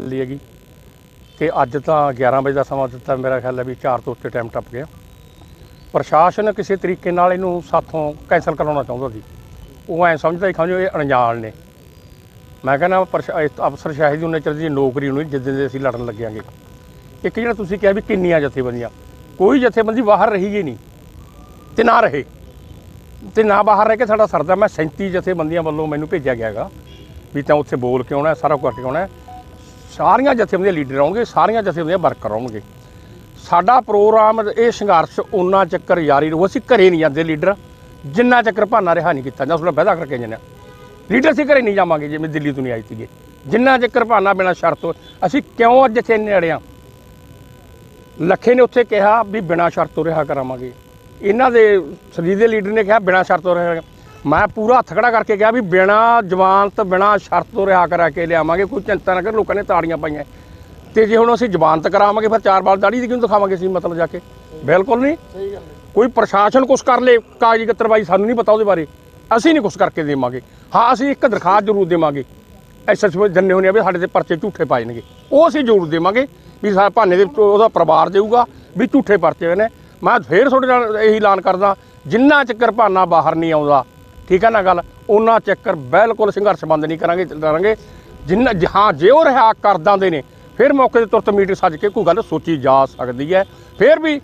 ਲਈ ਹੈਗੀ। ਕਿ ਅੱਜ ਤਾਂ 11 ਵਜੇ ਦਾ ਸਮਾਂ ਦਿੱਤਾ ਮੇਰਾ ਖਿਆਲ ਹੈ ਵੀ 4 ਤੋਂ ਉੱਤੇ ਟਾਈਮ ਟੱਪ ਗਿਆ। ਪ੍ਰਸ਼ਾਸਨ ਕਿਸੇ ਤਰੀਕੇ ਨਾਲ ਇਹਨੂੰ ਸਾਥੋਂ ਕੈਂਸਲ ਕਰਾਉਣਾ ਚਾਹੁੰਦਾ ਸੀ। ਉਹ ਐ ਸਮਝਦਾ ਸੀ ਖਾਂਜੋ ਇਹ ਅਣਜਾਣ ਨੇ। ਮੈਂ ਕਹਿੰਦਾ, ਪ੍ਰਸ਼ਾ- ਇਹ ਅਫਸਰ ਸ਼ਾਹੀ ਦੀ ਨੇਚਰ ਦੀ ਨੌਕਰੀ ਨੂੰ ਜਿੱਦਾਂ ਦੇ ਅਸੀਂ ਲੜਨ ਲੱਗਿਆਂਗੇ। ਇੱਕ ਜਿਹੜਾ ਤੁਸੀਂ ਕਿਹਾ ਵੀ ਕਿੰਨੀਆਂ ਜਥੇਬੰਦੀਆਂ, ਕੋਈ ਜਥੇਬੰਦੀ ਬਾਹਰ ਰਹੀ ਹੀ ਨਹੀਂ ਤੇ ਨਾ ਰਹੇ। ਤੇ ਨਾ ਬਾਹਰ ਰਹਿ ਕੇ ਸਾਡਾ ਸਰਦਾ। ਮੈਂ 37 ਜਥੇਬੰਦੀਆਂ ਵੱਲੋਂ ਮੈਨੂੰ ਭੇਜਿਆ ਗਿਆ ਹੈਗਾ ਵੀ ਤਾਂ ਉੱਥੇ ਬੋਲ ਕੇ ਆਉਣਾ, ਸਾਰਾ ਕੁਝ ਕਰਕੇ ਆਉਣਾ। ਸਾਰੀਆਂ ਜਥੇਬੰਦੀਆਂ ਲੀਡਰ ਆਉਣਗੇ, ਸਾਰੀਆਂ ਜਥੇਬੰਦੀਆਂ ਵਰਕਰ ਆਉਣਗੇ। ਸਾਡਾ ਪ੍ਰੋਗਰਾਮ ਇਹ ਸੰਘਰਸ਼ ਉਹਨਾਂ ਚੱਕਰ ਜਾਰੀ ਰਹੂ ਅਸੀਂ ਘਰੇ ਨਹੀਂ ਜਾਂਦੇ ਲੀਡਰ। ਜਿੰਨਾ ਚੱਕਰ ਭਾਨਾ ਰਿਹਾ ਨਹੀਂ ਕੀਤਾ ਜਾਂ ਉਸਨੇ ਵਾਅਦਾ ਕਰਕੇ ਜੰਨੇ ਲੀਡਰ ਅਸੀਂ ਘਰੇ ਨਹੀਂ ਜਾਵਾਂਗੇ, ਜਿਵੇਂ ਦਿੱਲੀ ਤੋਂ ਨਹੀਂ ਆਈ ਸੀਗੇ। ਜਿੰਨਾ ਚੱਕਰ ਭਾਨਾ ਬਿਨਾ ਸ਼ਰਤ ਤੋਂ, ਅਸੀਂ ਕਿਉਂ ਅੱਜ ਇੱਥੇ ਨੇੜੇ ਆ ਲੱਖੇ ਨੇ ਉੱਥੇ ਕਿਹਾ ਵੀ ਬਿਨਾ ਸ਼ਰਤ ਤੋਂ ਰਿਹਾ ਕਰਾਵਾਂਗੇ ਇਹਨਾਂ ਦੇ ਸਰੀਰ ਦੇ ਲੀਡਰ ਨੇ ਕਿਹਾ, ਬਿਨਾ ਸ਼ਰਤ ਤੋਂ ਰਿਹਾ ਮੈਂ ਪੂਰਾ ਹੱਥ ਖੜਾ ਕਰਕੇ ਕਿਹਾ ਵੀ ਬਿਨਾ ਜ਼ਮਾਨਤ ਬਿਨਾ ਸ਼ਰਤ ਤੋਂ ਰਿਹਾ ਕਰਾ ਕੇ ਲਿਆਵਾਂਗੇ ਕੋਈ ਚਿੰਤਾ ਨਾ ਕਰ ਲੋਕਾਂ ਨੇ ਤਾੜੀਆਂ ਪਾਈਆਂ। ਤੇ ਜੇ ਹੁਣ ਅਸੀਂ ਜ਼ਮਾਨਤ ਕਰਾਵਾਂਗੇ ਫਿਰ ਚਾਰ ਵਾਰ ਦਾੜੀ ਦੀ ਕਿਉਂ ਦਿਖਾਵਾਂਗੇ ਅਸੀਂ ਮਤਲਬ ਜਾ ਕੇ? ਬਿਲਕੁਲ ਨਹੀਂ। ਸਹੀ ਗੱਲ ਹੈ। ਕੋਈ ਪ੍ਰਸ਼ਾਸਨ ਕੁਛ ਕਰ ਲੇ ਕਾਗਜ਼ੀ ਕਤਰਵਾਈ ਸਾਨੂੰ ਨਹੀਂ ਪਤਾ ਉਹਦੇ ਬਾਰੇ। ਅਸੀਂ ਨਹੀਂ ਕੁਛ ਕਰਕੇ ਦੇਵਾਂਗੇ। ਹਾਂ ਅਸੀਂ ਇੱਕ ਦਰਖਾਸਤ ਜ਼ਰੂਰ ਦੇਵਾਂਗੇ। ਐਸਐਸਪੀ ਜੰਨੇ ਹੋਣੇ ਆ ਵੀ ਸਾਡੇ ਤੇ ਪਰਚੇ ਝੂਠੇ ਪਾਏ ਨੇਗੇ ਉਹ ਅਸੀਂ ਜ਼ਰੂਰ ਦੇਵਾਂਗੇ ਵੀ ਸਾ ਭਾਨੇ ਦੇ ਉਹਦਾ ਪਰਿਵਾਰ ਦੇਊਗਾ ਵੀ ਝੂਠੇ ਪਰਚੇ ਨੇ। ਮੈਂ ਫੇਰ ਤੁਹਾਡੇ ਨਾਲ ਇਹੀ ਐਲਾਨ ਕਰਦਾ ਜਿੰਨਾ ਚੱਕਰ ਭਾਨਾ ਬਾਹਰ ਨਹੀਂ ਆਉਂਦਾ ਠੀਕ ਹੈ ਨਾ ਗੱਲ? ਉਹਨਾਂ ਚੱਕਰ ਬਿਲਕੁਲ ਸੰਘਰਸ਼ ਬੰਦ ਨਹੀਂ ਕਰਾਂਗੇ ਕਰਾਂਗੇ। ਜਿੰਨਾ ਹਾਂ, ਜੇ ਉਹ ਰਿਹਾ ਕਰ ਦਿੰਦੇ ਨੇ, ਫਿਰ ਮੌਕੇ ਤੇ ਤੁਰਤ ਮੀਟਿੰਗ ਸੱਜ ਕੇ ਕੋਈ ਗੱਲ ਸੋਚੀ ਜਾ ਸਕਦੀ ਹੈ। ਫਿਰ ਵੀ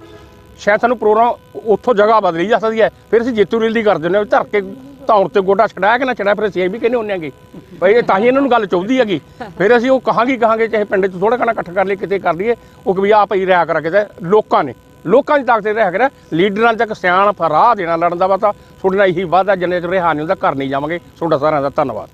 ਸ਼ਾਇਦ ਸਾਨੂੰ ਪ੍ਰੋਗਰਾਮ ਉੱਥੋਂ ਜਗ੍ਹਾ ਬਦਲੀ ਜਾ ਸਕਦੀ ਹੈ। ਫਿਰ ਅਸੀਂ ਜੇਤੂ ਰੈਲੀ ਕਰ ਦਿੰਦੇ ਹਾਂ, ਧਰ ਕੇ ਧੌਣ ਤੇ ਗੋਡਾ ਛਡਾਇਆ ਕਿ ਨਾ ਛੜਾਇਆ ਫਿਰ ਅਸੀਂ ਇਹ ਵੀ ਕਹਿੰਦੇ ਹੁੰਦੇ ਆਂਗੇ ਬਈ ਇਹ ਤਾਂ ਹੀ ਇਹਨਾਂ ਨੂੰ ਗੱਲ ਚਾਹੁੰਦੀ ਹੈਗੀ। ਫਿਰ ਅਸੀਂ ਉਹ ਕਹਾਂਗੇ ਕਹਾਂਗੇ, ਚਾਹੇ ਪਿੰਡ 'ਚ ਥੋੜਾ ਘਣਾ ਇਕੱਠ ਕਰ ਲਈ ਕਿਤੇ ਕਰ ਲਈਏ। ਉਹ ਕਿ ਵੀ ਆ ਭਈ ਰਿਹਾ ਕਰਾ ਕਿਤੇ ਲੋਕਾਂ ਨੇ ਲੋਕਾਂ ਦੀ ਤਾਕਤ ਤੇ ਰਿਹਾ ਕਰਾ ਲੀਡਰਾਂ ਤੱਕ ਸਿਆਣ ਰਾਹ ਦੇਣਾ ਲੜਨ ਦਾ ਵਾ ਤਾਂ ਤੁਹਾਡੇ ਨਾਲ ਇਹੀ ਵਾਅਦਾ ਜਿੰਨੇ ਚ ਰਿਹਾ ਨਹੀਂ ਹੁੰਦਾ, ਘਰ ਨਹੀਂ ਜਾਵਾਂਗੇ। ਤੁਹਾਡਾ ਸਾਰਿਆਂ ਦਾ ਧੰਨਵਾਦ।